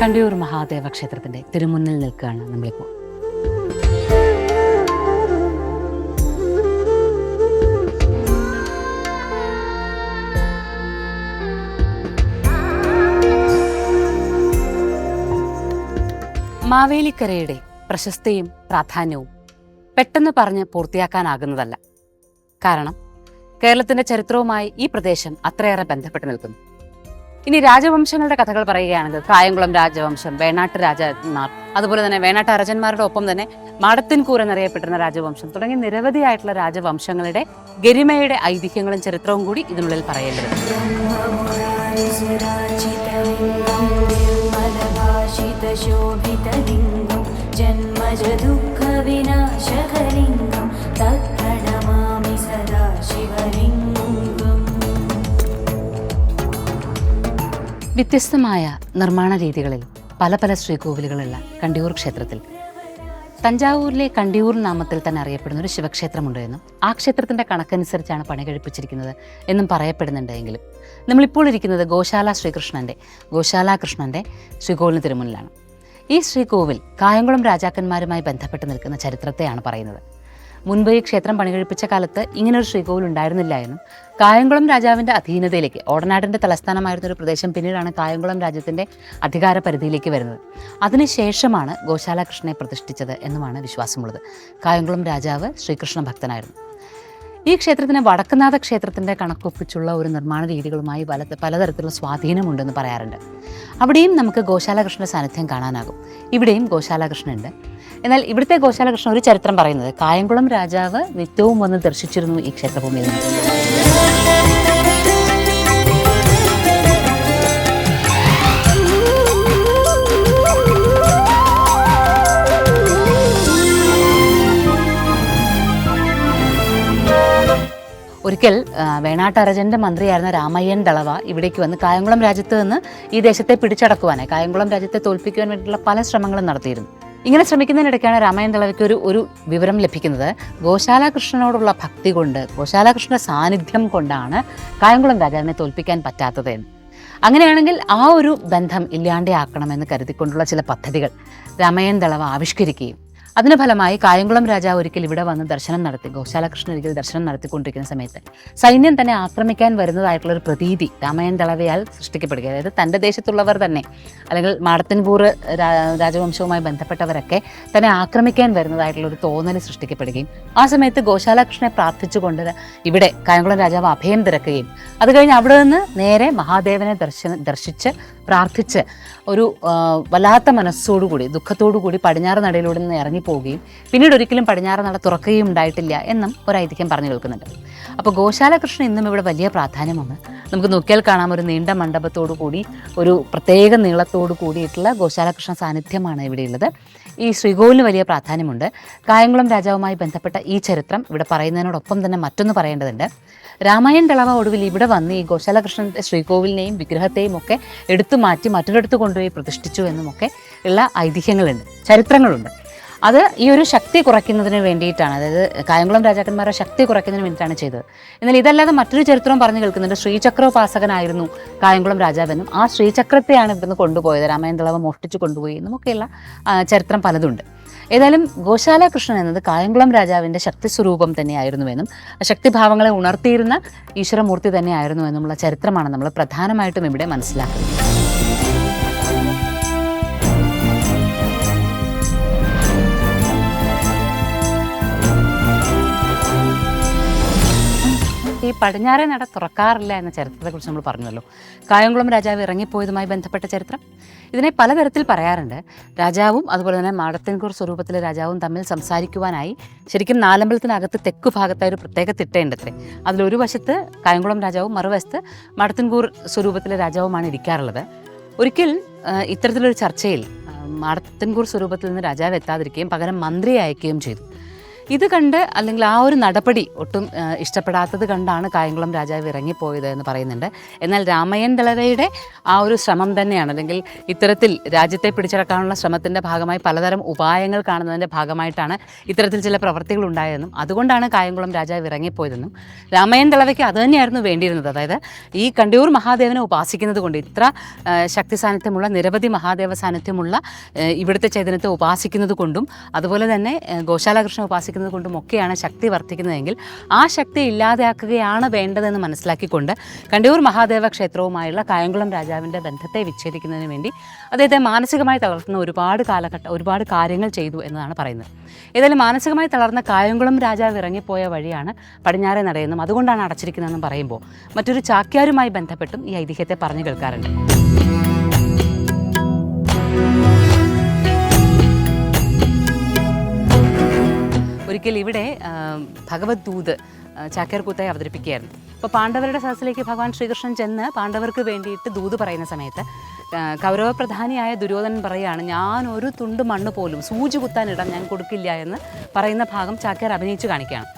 കണ്ടിയൂർ മഹാദേവ ക്ഷേത്രത്തിന്റെ തിരുമുന്നിൽ നിൽക്കുകയാണ് നമ്മളിപ്പോൾ മാവേലിക്കരയുടെ പ്രശസ്തിയും പ്രാധാന്യവും പെട്ടെന്ന് പറഞ്ഞ് പൂർത്തിയാക്കാനാകുന്നതല്ല. കാരണം കേരളത്തിന്റെ ചരിത്രവുമായി ഈ പ്രദേശം അത്രയേറെ ബന്ധപ്പെട്ട് നിൽക്കുന്നു. ഇനി രാജവംശങ്ങളുടെ കഥകൾ പറയുകയാണെങ്കിൽ കായംകുളം രാജവംശം വേണാട്ട് രാജന്മാർ അതുപോലെ തന്നെ വേണാട്ട് അരജന്മാരുടെ ഒപ്പം തന്നെ മടത്തിൻകൂർ എന്നറിയപ്പെട്ടിരുന്ന രാജവംശം തുടങ്ങി നിരവധിയായിട്ടുള്ള രാജവംശങ്ങളുടെ ഗരിമയുടെ ഐതിഹ്യങ്ങളും ചരിത്രവും കൂടി ഇതിനുള്ളിൽ പറയേണ്ടത് ജന്മജ വ്യത്യസ്തമായ നിർമ്മാണ രീതികളിൽ പല പല ശ്രീകോവിലുകളുള്ള കണ്ടിയൂർ ക്ഷേത്രത്തിൽ. തഞ്ചാവൂരിലെ കണ്ടിയൂർ നാമത്തിൽ തന്നെ അറിയപ്പെടുന്ന ഒരു ശിവക്ഷേത്രമുണ്ട് എന്നും ആ ക്ഷേത്രത്തിന്റെ കണക്കനുസരിച്ചാണ് പണി കഴിപ്പിച്ചിരിക്കുന്നത് എന്നും പറയപ്പെടുന്നുണ്ടെങ്കിലും നമ്മളിപ്പോൾ ഇരിക്കുന്നത് ഗോശാല ശ്രീകൃഷ്ണന്റെ ഗോശാല കൃഷ്ണന്റെ ശ്രീകോവിലിന് തിരുമുന്നിലാണ്. ഈ ശ്രീകോവിൽ കായംകുളം രാജാക്കന്മാരുമായി ബന്ധപ്പെട്ട് നിൽക്കുന്ന ചരിത്രത്തെയാണ് പറയുന്നത്. മുൻപ് ഈ ക്ഷേത്രം പണികഴിപ്പിച്ച കാലത്ത് ഇങ്ങനൊരു ശ്രീകോവിൽ ഉണ്ടായിരുന്നില്ല എന്നും കായംകുളം രാജാവിന്റെ അധീനതയിലേക്ക് ഓടനാടിന്റെ തലസ്ഥാനമായിരുന്ന ഒരു പ്രദേശം പിന്നീടാണ് കായംകുളം രാജ്യത്തിന്റെ അധികാര പരിധിയിലേക്ക് വരുന്നത്. അതിനുശേഷമാണ് ഗോശാല കൃഷ്ണനെ പ്രതിഷ്ഠിച്ചത് എന്നുമാണ് വിശ്വാസമുള്ളത്. കായംകുളം രാജാവ് ശ്രീകൃഷ്ണ ഭക്തനായിരുന്നു. ഈ ക്ഷേത്രത്തിന് വടക്കുനാഥ ക്ഷേത്രത്തിന്റെ കണക്കൊപ്പിച്ചുള്ള ഒരു നിർമ്മാണ രീതികളുമായി പല പലതരത്തിലുള്ള സ്വാധീനമുണ്ടെന്ന് പറയാറുണ്ട്. അവിടെയും നമുക്ക് ഗോശാലകൃഷ്ണന്റെ സാന്നിധ്യം കാണാനാകും. ഇവിടെയും ഗോശാലകൃഷ്ണനുണ്ട് എന്നാൽ ഇവിടുത്തെ ഗോശാലകൃഷ്ണൻ ഒരു ചരിത്രം പറയുന്നത് കായംകുളം രാജാവ് നിത്യവും വന്ന് ദർശിച്ചിരുന്നു ഈ ക്ഷേത്രഭൂമിയിൽ നിന്ന്. ഒരിക്കൽ വേണാട്ടരജന്റെ മന്ത്രിയായിരുന്ന രാമയ്യൻ ദളവ ഇവിടേക്ക് വന്ന് കായംകുളം രാജ്യത്ത് നിന്ന് ഈ ദേശത്തെ പിടിച്ചടക്കുവാനായി കായംകുളം രാജ്യത്തെ തോൽപ്പിക്കുവാൻ വേണ്ടിയിട്ടുള്ള പല ശ്രമങ്ങളും നടത്തിയിരുന്നു. ഇങ്ങനെ ശ്രമിക്കുന്നതിനിടയ്ക്കാണ് രാമായണ ദളവയ്ക്ക് ഒരു ഒരു വിവരം ലഭിക്കുന്നത്. ഗോശാലകൃഷ്ണനോടുള്ള ഭക്തി കൊണ്ട് ഗോശാല കൃഷ്ണ സാന്നിധ്യം കൊണ്ടാണ് കായംകുളം രാജാവിനെ തോൽപ്പിക്കാൻ പറ്റാത്തത് അങ്ങനെയാണെങ്കിൽ ആ ഒരു ബന്ധം ഇല്ലാണ്ടേ ആക്കണമെന്ന് കരുതിക്കൊണ്ടുള്ള ചില പദ്ധതികൾ രാമായൻ ദളവ ആവിഷ്കരിക്കുകയും അതിന് ഫലമായി കായംകുളം രാജാവ് ഒരിക്കൽ ഇവിടെ വന്ന് ദർശനം നടത്തി ഗോശാലകൃഷ്ണൻ ഒരിക്കൽ ദർശനം നടത്തിക്കൊണ്ടിരിക്കുന്ന സമയത്ത് സൈന്യം തന്നെ ആക്രമിക്കാൻ വരുന്നതായിട്ടുള്ള ഒരു പ്രതീതി രാമയൻ ദളവയാൽ സൃഷ്ടിക്കപ്പെടുക അതായത് തന്റെ ദേശത്തുള്ളവർ തന്നെ അല്ലെങ്കിൽ മാടത്തിൻപൂർ രാജവംശവുമായി ബന്ധപ്പെട്ടവരൊക്കെ തന്നെ ആക്രമിക്കാൻ വരുന്നതായിട്ടുള്ള ഒരു തോന്നൽ സൃഷ്ടിക്കപ്പെടുകയും ആ സമയത്ത് ഗോശാലകൃഷ്ണനെ പ്രാർത്ഥിച്ചുകൊണ്ട് ഇവിടെ കായംകുളം രാജാവ് അഭയം തിരക്കുകയും അത് കഴിഞ്ഞ് അവിടെ നിന്ന് നേരെ മഹാദേവനെ ദർശന ദർശിച്ച് പ്രാർത്ഥിച്ച് ഒരു വല്ലാത്ത മനസ്സോടുകൂടി ദുഃഖത്തോടു കൂടി പടിഞ്ഞാറ് നടയിലൂടെ നിന്ന് ഇറങ്ങിപ്പോവുകയും പിന്നീട് ഒരിക്കലും പടിഞ്ഞാറ് നട തുറക്കുകയും ഉണ്ടായിട്ടില്ല എന്നും ഒരു ഐതിഹ്യം പറഞ്ഞു കേൾക്കുന്നുണ്ട്. അപ്പോൾ ഗോശാലകൃഷ്ണൻ ഇന്നും ഇവിടെ വലിയ പ്രാധാന്യമാണ്. നമുക്ക് നോക്കിയാൽ കാണാം ഒരു നീണ്ട മണ്ഡപത്തോടു കൂടി ഒരു പ്രത്യേക നീളത്തോടു കൂടിയിട്ടുള്ള ഗോശാലകൃഷ്ണ സാന്നിധ്യമാണ് ഇവിടെയുള്ളത് ഈ ശ്രീകോവിലിന് വലിയ പ്രാധാന്യമുണ്ട്. കായംകുളം രാജാവുമായി ബന്ധപ്പെട്ട ഈ ചരിത്രം ഇവിടെ പറയുന്നതിനോടൊപ്പം തന്നെ മറ്റൊന്ന് പറയേണ്ടതുണ്ട്. രാമായൺ ദളവ ഒടുവിൽ ഇവിടെ വന്ന് ഈ ഗോശാലകൃഷ്ണന്റെ ശ്രീകോവിലിനെയും വിഗ്രഹത്തെയും ഒക്കെ എടുത്തു മാറ്റി മറ്റൊരിടത്ത് കൊണ്ടുപോയി പ്രതിഷ്ഠിച്ചു എന്നുമൊക്കെ ഉള്ള ഐതിഹ്യങ്ങളുണ്ട് ചരിത്രങ്ങളുണ്ട്. അത് ഈ ഒരു ശക്തി കുറയ്ക്കുന്നതിന് വേണ്ടിയിട്ടാണ്. അതായത് കായംകുളം രാജാക്കന്മാരുടെ ശക്തി കുറയ്ക്കുന്നതിന് വേണ്ടിയിട്ടാണ് ചെയ്തത്. എന്നാൽ ഇതല്ലാതെ മറ്റൊരു ചരിത്രവും പറഞ്ഞു കേൾക്കുന്നുണ്ട്. ശ്രീചക്രോപാസകനായിരുന്നു കായംകുളം രാജാവെന്നും ആ ശ്രീചക്രത്തെയാണ് ഇവിടുന്ന് കൊണ്ടുപോയത്. രാമേന്ദ്രളവ് മോഷ്ടിച്ചു കൊണ്ടുപോയി എന്നുമൊക്കെയുള്ള ചരിത്രം പലതുണ്ട്. ഏതായാലും ഗോശാല കൃഷ്ണൻ എന്നത് കായംകുളം രാജാവിന്റെ ശക്തി സ്വരൂപം തന്നെയായിരുന്നുവെന്നും ശക്തിഭാവങ്ങളെ ഉണർത്തിയിരുന്ന ഈശ്വരമൂർത്തി തന്നെയായിരുന്നുവെന്നുമുള്ള ചരിത്രമാണ് നമ്മൾ പ്രധാനമായിട്ടും ഇവിടെ മനസ്സിലാക്കുന്നത്. പടിഞ്ഞാറേ നട തുറക്കാറില്ല എന്ന ചരിത്രത്തെക്കുറിച്ച് നമ്മൾ പറഞ്ഞല്ലോ. കായംകുളം രാജാവ് ഇറങ്ങിപ്പോയതുമായി ബന്ധപ്പെട്ട ചരിത്രം. ഇതിനെ പലതരത്തിൽ പറയാറുണ്ട്. രാജാവും അതുപോലെ തന്നെ മാടത്തിൻകൂർ സ്വരൂപത്തിലെ രാജാവും തമ്മിൽ സംസാരിക്കുവാനായി ശരിക്കും നാലമ്പലത്തിനകത്ത് തെക്കു ഭാഗത്തായ ഒരു പ്രത്യേക തിട്ടയുണ്ടത്രേ. അതിലൊരു വശത്ത് കായംകുളം രാജാവും മറുവശത്ത് മാടത്തിൻകൂർ സ്വരൂപത്തിലെ രാജാവുമാണ് ഇരിക്കാറുള്ളത്. ഒരിക്കൽ ഇത്തരത്തിലൊരു ചർച്ചയിൽ മാടത്തിൻകൂർ സ്വരൂപത്തിൽ നിന്ന് രാജാവ് എത്താതിരിക്കുകയും പകരം മന്ത്രിയെ അയക്കുകയും ചെയ്തു. ഇത് കണ്ട് അല്ലെങ്കിൽ ആ ഒരു നടപടി ഒട്ടും ഇഷ്ടപ്പെടാത്തത് കണ്ടാണ് കായംകുളം രാജാവ് ഇറങ്ങിപ്പോയത് എന്ന് പറയുന്നുണ്ട്. എന്നാൽ രാമയ്യൻ ദളരയുടെ ആ ഒരു ശ്രമം തന്നെയാണ്. അല്ലെങ്കിൽ ഇത്തരത്തിൽ രാജ്യത്തെ പിടിച്ചടക്കാനുള്ള ശ്രമത്തിന്റെ ഭാഗമായി പലതരം ഉപായങ്ങൾ കാണുന്നതിന്റെ ഭാഗമായിട്ടാണ് ഇത്തരത്തിൽ ചില പ്രവർത്തികൾ ഉണ്ടായതെന്നും അതുകൊണ്ടാണ് കായംകുളം രാജാവ് ഇറങ്ങിപ്പോയതെന്നും രാമയ്യൻ ദളവയ്ക്ക് അത് തന്നെയായിരുന്നു വേണ്ടിയിരുന്നത്. അതായത് ഈ കണ്ടിയൂർ മഹാദേവനെ ഉപാസിക്കുന്നത് കൊണ്ട് ഇത്ര ശക്തി സാന്നിധ്യമുള്ള നിരവധി മഹാദേവ സാന്നിധ്യമുള്ള ഇവിടുത്തെ ചൈതന്യത്തെ ഉപാസിക്കുന്നത് കൊണ്ടും അതുപോലെ തന്നെ ഗോശാലകൃഷ്ണ ഉപാസിക്കുന്നത് കൊണ്ടും ഒക്കെയാണ് ശക്തി വർദ്ധിക്കുന്നതെങ്കിൽ ആ ശക്തി ഇല്ലാതെയാക്കുകയാണ് വേണ്ടതെന്ന് മനസ്സിലാക്കിക്കൊണ്ട് കണ്ടിയൂർ മഹാദേവ ക്ഷേത്രവുമായുള്ള കായംകുളം രാജാവിന്റെ ബന്ധത്തെ വിച്ഛേദിക്കുന്നതിന് വേണ്ടി അദ്ദേഹത്തെ മാനസികമായി തളർത്തുന്ന ഒരുപാട് കാലഘട്ടം ഒരുപാട് കാര്യങ്ങൾ ചെയ്തു എന്നതാണ് പറയുന്നത്. ഏതായാലും മാനസികമായി തളർന്ന കായംകുളം രാജാവ് ഇറങ്ങിപ്പോയ വഴിയാണ് പടിഞ്ഞാറെ നടയെന്നും അതുകൊണ്ടാണ് അടച്ചിരിക്കുന്നതെന്നും പറയുമ്പോൾ മറ്റൊരു ചാക്യാരുമായി ബന്ധപ്പെട്ടും ഈ ഐതിഹ്യത്തെ പറഞ്ഞു കേൾക്കാറുണ്ട്. ഒരിക്കൽ ഇവിടെ ഭഗവത് ദൂത് ആ, അവതരിപ്പിക്കുകയായിരുന്നു. അപ്പോൾ പാണ്ഡവരുടെ സദസ്സിലേക്ക് ഭഗവാൻ ശ്രീകൃഷ്ണൻ ചെന്ന് പാണ്ഡവർക്ക് വേണ്ടിയിട്ട് ദൂത് പറയുന്ന സമയത്ത് കൗരവപ്രധാനിയായ ദുര്യോധനൻ പറയുകയാണ് ഞാൻ ഒരു തുണ്ട് മണ്ണ് പോലും സൂചി കുത്താനിടാൻ ഞാൻ കൊടുക്കില്ല എന്ന് പറയുന്ന ഭാഗം ചാക്യാർ അഭിനയിച്ച് കാണിക്കുകയാണ്.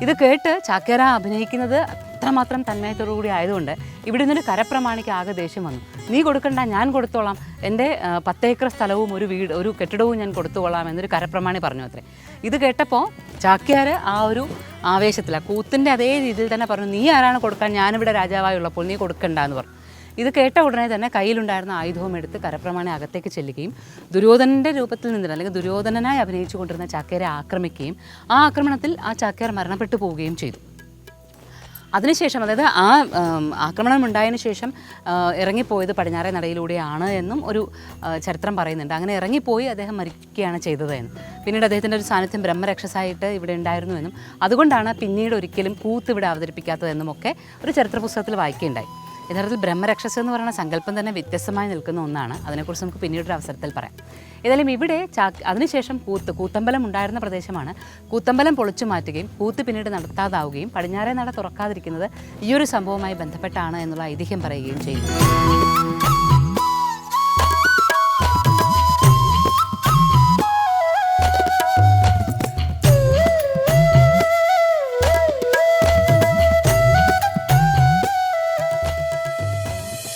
ഇത് കേട്ട് ചാക്യാർ അഭിനയിക്കുന്നത് അത്രമാത്രം തന്മയത്തോടുകൂടി ആയതുകൊണ്ട് ഇവിടെ നിന്നൊരു കരപ്രമാണിക്ക് ആകെ ദേഷ്യം വന്നു. നീ കൊടുക്കണ്ട ഞാൻ കൊടുത്തോളാം. എന്റെ പത്തേക്കർ സ്ഥലവും ഒരു വീട് ഒരു കെട്ടിടവും ഞാൻ കൊടുത്തുകൊള്ളാം എന്നൊരു കരപ്രമാണി പറഞ്ഞു അത്രേ. ഇത് കേട്ടപ്പോൾ ചാക്യാർ ആ ഒരു ആവേശത്തിലാണ് കൂത്തിന്റെ അതേ രീതിയിൽ തന്നെ പറഞ്ഞു നീ ആരാണ് കൊടുക്കാൻ? ഞാനിവിടെ രാജാവായുള്ളപ്പോൾ നീ കൊടുക്കണ്ട എന്ന് പറഞ്ഞു. ഇത് കേട്ട ഉടനെ തന്നെ കയ്യിലുണ്ടായിരുന്ന ആയുധവും എടുത്ത് കരപ്രമാണി അകത്തേക്ക് ചെല്ലുകയും ദുര്യോധനന്റെ രൂപത്തിൽ നിന്ന് അല്ലെങ്കിൽ ദുര്യോധനനായി അഭിനയിച്ചു കൊണ്ടിരുന്ന ചാക്യാരെ ആക്രമിക്കുകയും ആ ആക്രമണത്തിൽ ആ ചാക്യാർ മരണപ്പെട്ടു പോവുകയും ചെയ്തു. അതിനുശേഷം അതായത് ആ ആക്രമണം ഉണ്ടായതിനു ശേഷം ഇറങ്ങിപ്പോയത് പടിഞ്ഞാറേ നടയിലൂടെയാണ് എന്നും ഒരു ചരിത്രം പറയുന്നുണ്ട്. അങ്ങനെ ഇറങ്ങിപ്പോയി അദ്ദേഹം മരിക്കുകയാണ് ചെയ്തത് എന്ന് പിന്നീട് അദ്ദേഹത്തിന്റെ ഒരു സാന്നിധ്യം ബ്രഹ്മരക്ഷസായിട്ട് ഇവിടെ ഉണ്ടായിരുന്നു എന്നും അതുകൊണ്ടാണ് പിന്നീട് ഒരിക്കലും കൂത്ത് ഇവിടെ അവതരിപ്പിക്കാത്തതെന്നും ഒക്കെ ഒരു ചരിത്ര പുസ്തകത്തിൽ വായിക്കുകയുണ്ടായി. യഥാർത്ഥത്തിൽ ബ്രഹ്മരക്ഷസ് എന്ന് പറയുന്ന സങ്കല്പം തന്നെ വ്യത്യസ്തമായി നിൽക്കുന്ന ഒന്നാണ്. അതിനെക്കുറിച്ച് നമുക്ക് പിന്നീടൊരു അവസരത്തിൽ പറയാം. ഏതായാലും ഇവിടെ ചാ അതിനുശേഷം കൂത്ത് കൂത്തമ്പലം ഉണ്ടായിരുന്ന പ്രദേശമാണ്. കൂത്തമ്പലം പൊളിച്ചു മാറ്റുകയും കൂത്ത് പിന്നീട് നടത്താതാവുകയും പടിഞ്ഞാറേ നട തുറക്കാതിരിക്കുന്നത് ഈ ഒരു സംഭവവുമായി ബന്ധപ്പെട്ടാണ് എന്നുള്ള ഐതിഹ്യം പറയുകയും ചെയ്യുന്നു.